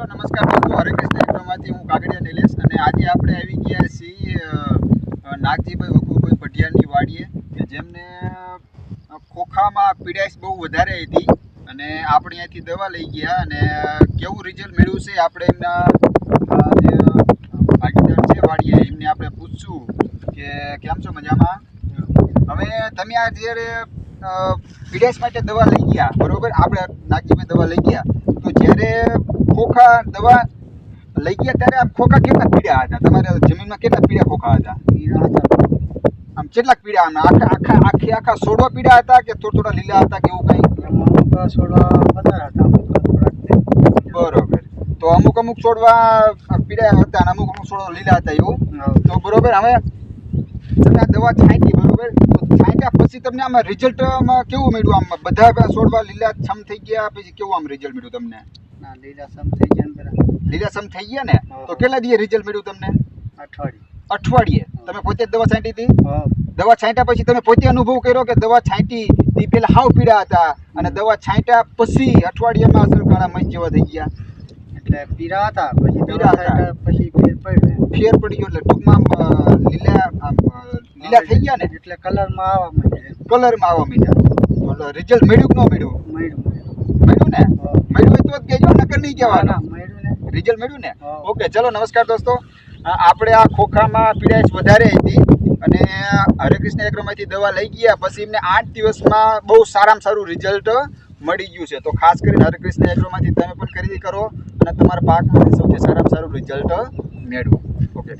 Hello નમસ્કાર દોસ્તો હરેકૃષ્ણ એકમાંથી હું કાગડિયા નિલેશ અને આજે આપણે આવી ગયા છીએ નાગજીભાઈ વકુભાઈ પઢિયારની વાડીએ, કે જેમને ખોખામાં પીડાશ બહુ વધારે હતી અને આપણે અહીંયાથી દવા લઈ ગયા અને કેવું રિઝલ્ટ મેળવ્યું છે આપણે એમના ભાગીદાર છે વાડીએ, એમને આપણે પૂછશું કે કેમ છો મજામાં? હવે તમે આ જ્યારે પીડાશ માટે દવા લઈ ગયા, બરોબર? આપણે નાગજીભાઈ દવા લઈ ગયા. તો જ્યારે ખોખા દવા લઈ ગયા ત્યારે આમ ખોખા કેટલા પીડા હતા? તમારે જમીનમાં કેટલા પીડા ખોખા હતા? આમ કેટલાક પીડા આમ આખા આખા આખે આખા સોડવા પીડા હતા કે થોડા થોડા લીલા હતા કે એવું કંઈ? બરોબર. તો અમુક અમુક છોડવા પીડા હતા અને અમુક અમુક છોડવા લીલા હતા એવું? તો બરોબર હવે તમે આ દવા છાંટી બરોબર? છાંટ્યા પછી તમને આમાં રિઝલ્ટમાં કેવું મળ્યું? આમ બધા છોડવા લીલા છમ થઈ ગયા પછી કેવું આમ રિઝલ્ટ મળ્યું તમને? લીલાસમ થઈ ગયા ને તો કેટલા દિવસ રિઝલ્ટ મળ્યું તમને? અઠવાડિયે. અઠવાડિયે? તમે પોતે જ દવા છાંટી હતી? દવા છાંટ્યા પછી તમે પોતે અનુભવ કર્યો કે દવા છાંટી તે પેલા હાવ પીડા હતા અને દવા છાંટ્યા પછી અઠવાડિયામાં અસર કાળા મસ્ત જેવા થઈ ગયા? એટલે પીડા હતા પછી હતા. પછી ફેર પડ્યો ફેર પડી ગયો એટલે ટૂંકમાં લીલા લીલા થઈ ગયા ને? એટલે કલરમાં આવવા માંડ્યા કલરમાં આવવા માંડ્યા. રિઝલ્ટ મળ્યું કે ન મળ્યું? મળ્યું મળ્યું. ને? હોય તો જ કહેજો નકર નહીં ના કહેવાનું ને. રિઝલ્ટ મળ્યું ને? ઓકે ચલો નમસ્કાર દોસ્તો. આપણે આ ખોખામાં પીડાશ વધારે હતી અને હરેકૃષ્ણ એગ્રોમાંથી દવા લઈ ગયા પછી એમને આઠ દિવસમાં બહુ સારામાં સારું રિઝલ્ટ મળી ગયું છે. તો ખાસ કરીને હરેકૃષ્ણ એગ્રોમાંથી તમે પણ ખરીદી કરો અને તમારા પાકમાંથી સૌથી સારામાં સારું રિઝલ્ટ મેળવો. ઓકે